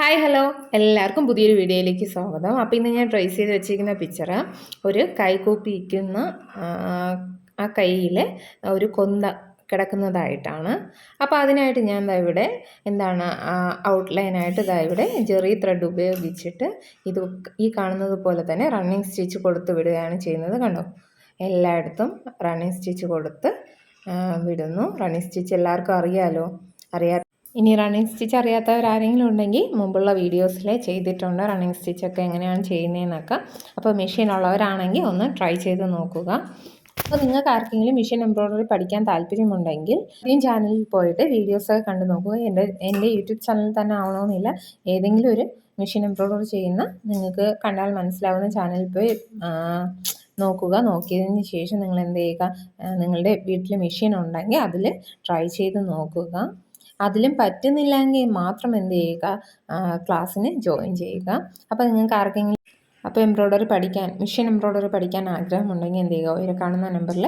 Hi hello എല്ലാവർക്കും പുതിയൊരു വീഡിയോയിലേക്ക് സ്വാഗതം. അപ്പോൾ ഇന്ന് ഞാൻ ട്രേസ് ചെയ്ത് വെച്ചിരിക്കുന്ന പിക്ചർ ഒരു കൈകൂപ്പിക്കുന്ന ആ കൈയിൽ ഒരു കൊന്ത കിടക്കുന്നതായിട്ടാണ്. അപ്പോൾ അതിനായിട്ട് ഞാൻ ദാ ഇവിടെ എന്താണ് ഔട്ട്ലൈനായിട്ട് ഇതാ ഇവിടെ ജെറി ത്രെഡ് ഉപയോഗിച്ചിട്ട് ഇത് ഈ കാണുന്നത് പോലെ തന്നെ റണ്ണിങ് സ്റ്റിച്ച് കൊടുത്ത് വിടുകയാണ് ചെയ്യുന്നത്. കണ്ടോ? എല്ലായിടത്തും റണ്ണിങ് സ്റ്റിച്ച് കൊടുത്ത് വിടുന്നു. റണ്ണിങ് സ്റ്റിച്ച് എല്ലാവർക്കും അറിയാലോ? അറിയാ ഇനി റണ്ണിങ് സ്റ്റിച്ച് അറിയാത്തവരാരെങ്കിലും ഉണ്ടെങ്കിൽ മുമ്പുള്ള വീഡിയോസിൽ ചെയ്തിട്ടുണ്ട് റണ്ണിങ് സ്റ്റിച്ചൊക്കെ എങ്ങനെയാണ് ചെയ്യുന്നതെന്നൊക്കെ. അപ്പോൾ മെഷീൻ ഉള്ളവരാണെങ്കിൽ ഒന്ന് ട്രൈ ചെയ്ത് നോക്കുക. അപ്പോൾ നിങ്ങൾക്ക് ആർക്കെങ്കിലും മെഷീൻ എംബ്രോയിഡറി പഠിക്കാൻ താല്പര്യമുണ്ടെങ്കിൽ ഈ ചാനലിൽ പോയിട്ട് വീഡിയോസൊക്കെ കണ്ടു നോക്കുക. എന്റെ എന്റെ യൂട്യൂബ് ചാനൽ തന്നെ ആവണമെന്നില്ല. ഏതെങ്കിലും ഒരു മെഷീൻ എംബ്രോയിഡറി ചെയ്യുന്ന നിങ്ങൾക്ക് കണ്ടാൽ മനസ്സിലാവുന്ന ചാനലിൽ പോയി നോക്കുക. നോക്കിയതിന് ശേഷം നിങ്ങൾ എന്ത് ചെയ്യുക? നിങ്ങളുടെ വീട്ടിൽ മെഷീൻ ഉണ്ടെങ്കിൽ അതിൽ ട്രൈ ചെയ്ത് നോക്കുക. അതിലും പറ്റുന്നില്ലെങ്കിൽ മാത്രം എന്ത് ചെയ്യുക? ക്ലാസ്സിന് ജോയിൻ ചെയ്യുക. അപ്പോൾ നിങ്ങൾക്ക് ആർക്കെങ്കിലും അപ്പോൾ എംബ്രോയ്ഡറി പഠിക്കാൻ മെഷീൻ എംബ്രോയ്ഡറി പഠിക്കാൻ ആഗ്രഹമുണ്ടെങ്കിൽ എന്ത് ചെയ്യുക? ഒരു കാണുന്ന നമ്പറിൽ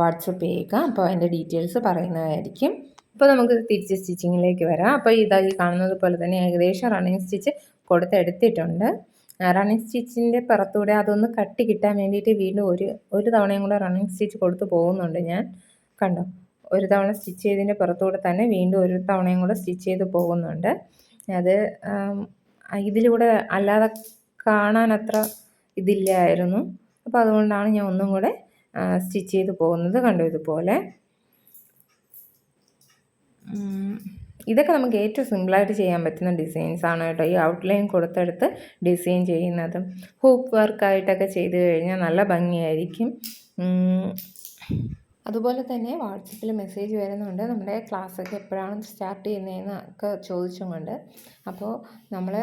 വാട്സപ്പ് ചെയ്യുക. അപ്പോൾ അതിന്റെ ഡീറ്റെയിൽസ് പറയുന്നതായിരിക്കും. അപ്പോൾ നമുക്ക് തിരിച്ച് സ്റ്റിച്ചിങ്ങിലേക്ക് വരാം. അപ്പോൾ ഇതാ ഈ കാണുന്നത് പോലെ തന്നെ ഏകദേശം റണ്ണിങ് സ്റ്റിച്ച് കൊടുത്തെടുത്തിട്ടുണ്ട്. റണ്ണിങ് സ്റ്റിച്ചിന്റെ പുറത്തൂടെ അതൊന്ന് കട്ടി കിട്ടാൻ വേണ്ടിയിട്ട് വീണ്ടും ഒരു ഒരു തവണയും കൂടെ റണ്ണിങ് സ്റ്റിച്ച് കൊടുത്തു പോകുന്നുണ്ട് ഞാൻ. കണ്ടോ? ഒരു തവണ സ്റ്റിച്ച് ചെയ്തതിന്റെ പുറത്തൂടെ തന്നെ വീണ്ടും ഒരു തവണയും കൂടെ സ്റ്റിച്ച് ചെയ്ത് പോകുന്നുണ്ട്. അത് ഇതിലൂടെ അല്ലാതെ കാണാൻ അത്ര ഇതില്ലായിരുന്നു. അപ്പോൾ അതുകൊണ്ടാണ് ഞാൻ ഒന്നും കൂടെ സ്റ്റിച്ച് ചെയ്ത് പോകുന്നത് കണ്ടു ഇതുപോലെ. ഇതൊക്കെ നമുക്ക് ഏറ്റവും സിമ്പിളായിട്ട് ചെയ്യാൻ പറ്റുന്ന ഡിസൈൻസ് ആണ് കേട്ടോ. ഈ ഔട്ട്ലൈൻ കൊടുത്തെടുത്ത് ഡിസൈൻ ചെയ്യുന്നതും ഹൂപ്പ് വർക്കായിട്ടൊക്കെ ചെയ്ത് കഴിഞ്ഞാൽ നല്ല ഭംഗിയായിരിക്കും. അതുപോലെ തന്നെ വാട്സപ്പിൽ മെസ്സേജ് വരുന്നുണ്ട്. നമ്മുടെ ക്ലാസ്സൊക്കെ എപ്പോഴാണ് സ്റ്റാർട്ട് ചെയ്യുന്നതെന്ന് ഒക്കെ ചോദിച്ചും കൊണ്ട് അപ്പോൾ നമ്മൾ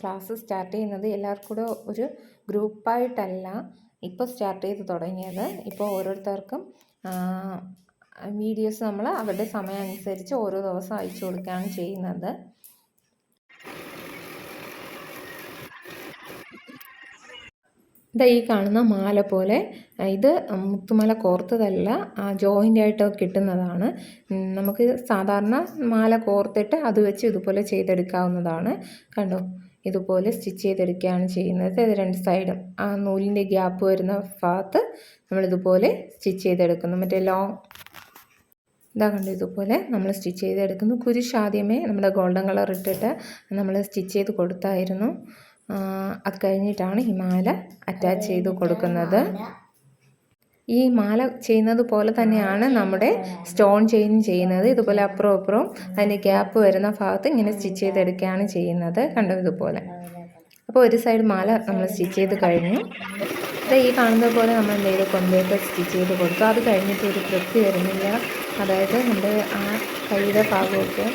ക്ലാസ് സ്റ്റാർട്ട് ചെയ്യുന്നത് എല്ലാവർക്കും കൂടെ ഒരു ഗ്രൂപ്പായിട്ടല്ല ഇപ്പോൾ സ്റ്റാർട്ട് ചെയ്ത് തുടങ്ങിയത്. ഇപ്പോൾ ഓരോരുത്തർക്കും വീഡിയോസ് നമ്മൾ അവരുടെ സമയം അനുസരിച്ച് ഓരോ ദിവസം അയച്ചു കൊടുക്കുകയാണ് ചെയ്യുന്നത്. ഇതാ ഈ കാണുന്ന മാല പോലെ ഇത് മുത്തുമാല കോർത്തതല്ല ജോയിന്റ് ആയിട്ട് കിട്ടുന്നതാണ്. നമുക്ക് സാധാരണ മാല കോർത്തിട്ട് അത് വെച്ച് ഇതുപോലെ ചെയ്തെടുക്കാവുന്നതാണ്. കണ്ടോ? ഇതുപോലെ സ്റ്റിച്ച് ചെയ്തെടുക്കുകയാണ് ചെയ്യുന്നത്. ഇത് രണ്ട് സൈഡും. ആ നൂലിന്റെ ഗ്യാപ്പ് വരുന്ന ഭാഗത്ത് നമ്മളിതുപോലെ സ്റ്റിച്ച് ചെയ്തെടുക്കുന്നു. മറ്റേ ലോങ്. ഇതാ കണ്ടു? ഇതുപോലെ നമ്മൾ സ്റ്റിച്ച് ചെയ്തെടുക്കുന്നു. കുരിശ് ആദ്യമേ നമ്മുടെ ഗോൾഡൻ കളർ ഇട്ടിട്ട് നമ്മൾ സ്റ്റിച്ച് ചെയ്ത് കൊടുത്തായിരുന്നു. അത് കഴിഞ്ഞിട്ടാണ് ഈ മാല അറ്റാച്ച് ചെയ്ത് കൊടുക്കുന്നത്. ഈ മാല ചെയ്യുന്നത് പോലെ തന്നെയാണ് നമ്മുടെ സ്റ്റോൺ ചെയിൻ ചെയ്യുന്നത്. ഇതുപോലെ അപ്പുറം അപ്പുറം അതിന്റെ ഗ്യാപ്പ് വരുന്ന ഭാഗത്ത് ഇങ്ങനെ സ്റ്റിച്ച് ചെയ്തെടുക്കുകയാണ് ചെയ്യുന്നത്. കണ്ടോ ഇതുപോലെ? അപ്പോൾ ഒരു സൈഡ് മാല നമ്മൾ സ്റ്റിച്ച് ചെയ്ത് കഴിഞ്ഞു. അത് ഈ കാണുന്നത് പോലെ നമ്മൾ എന്തെങ്കിലും കൊണ്ടുപോയിട്ട് സ്റ്റിച്ച് ചെയ്ത് കൊടുത്തു. അത് കഴിഞ്ഞിട്ട് ഒരു തൃപ്തി വരുന്നില്ല. അതായത് നമ്മുടെ ആ കൈയുടെ ഭാഗമൊക്കെ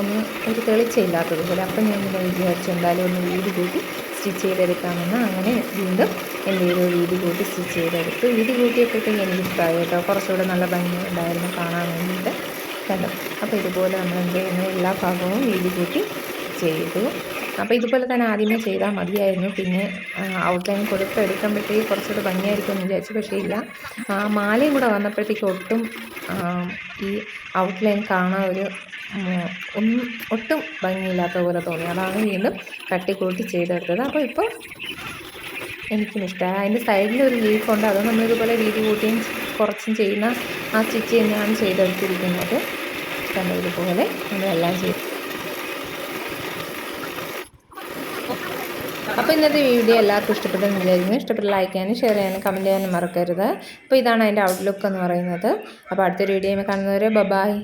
ഒന്ന് ഒരു തെളിച്ചയില്ലാത്തതുപോലെ അപ്പം ഞാൻ ഇങ്ങനെ വിചാരിച്ചു എന്തായാലും ഒന്ന് വീതി കൂട്ടി സ്റ്റിച്ച് ചെയ്തെടുക്കാമെന്ന് അങ്ങനെ വീണ്ടും എന്റെ ഒരു വീതി കൂട്ടി സ്റ്റിച്ച് ചെയ്തെടുത്ത്. വീതി കൂട്ടിയപ്പോഴത്തേക്ക് എനിക്ക് ഇഷ്ടമായി കേട്ടോ. കുറച്ചുകൂടെ നല്ല ഭംഗി ഉണ്ടായിരുന്നു കാണാൻ വേണ്ടിയിട്ട് കണ്ടു. അപ്പോൾ ഇതുപോലെ നമ്മൾ എന്ത് ചെയ്യുന്നു? എല്ലാ ഭാഗവും വീട് കൂട്ടി ചെയ്തു. അപ്പോൾ ഇതുപോലെ തന്നെ ആദ്യമേ ചെയ്താൽ മതിയായിരുന്നു. പിന്നെ ഔട്ട്ലൈൻ കൊടുത്ത് എടുക്കുമ്പോഴത്തേക്ക് കുറച്ചുകൂടെ ഭംഗിയായിരിക്കും എന്ന് വിചാരിച്ചു. പക്ഷേ ഇല്ല. ആ, മാലയും കൂടെ വന്നപ്പോഴത്തേക്ക് ഒട്ടും ഈ ഔട്ട്ലൈൻ കാണാൻ ഒരു ഒന്നും ഒട്ടും ഭംഗിയില്ലാത്ത പോലെ തോന്നി. അതാണ് വീണ്ടും കട്ടിക്കൂട്ടി ചെയ്തെടുത്തത്. അപ്പോൾ ഇപ്പോൾ എനിക്കും ഇഷ്ടമായി അതിന്റെ സൈഡിൽ ഒരു ലീഫുണ്ട് അത് നമ്മളിതുപോലെ വീതി കൂട്ടിയും കുറച്ചും ചെയ്യുന്ന ആ സ്റ്റിച്ച് തന്നെയാണ് ചെയ്തെടുത്തിരിക്കുന്നത്. കണ്ടതുപോലെ നമ്മളെല്ലാം ചെയ്തു. അപ്പോൾ ഇന്നത്തെ വീഡിയോ എല്ലാവർക്കും ഇഷ്ടപ്പെട്ടെന്ന് വിചാരിക്കുന്നു. ഇഷ്ടപ്പെട്ട ലൈക്ക് ചെയ്യാനും ഷെയർ ചെയ്യാനും കമന്റ് ചെയ്യാനും മറക്കരുത്. അപ്പോൾ ഇതാണ് അതിന്റെ ഔട്ട്ലുക്ക് എന്ന് പറയുന്നത്. അപ്പോൾ അടുത്തൊരു വീഡിയോ കാണുന്നവരെ ബബായ്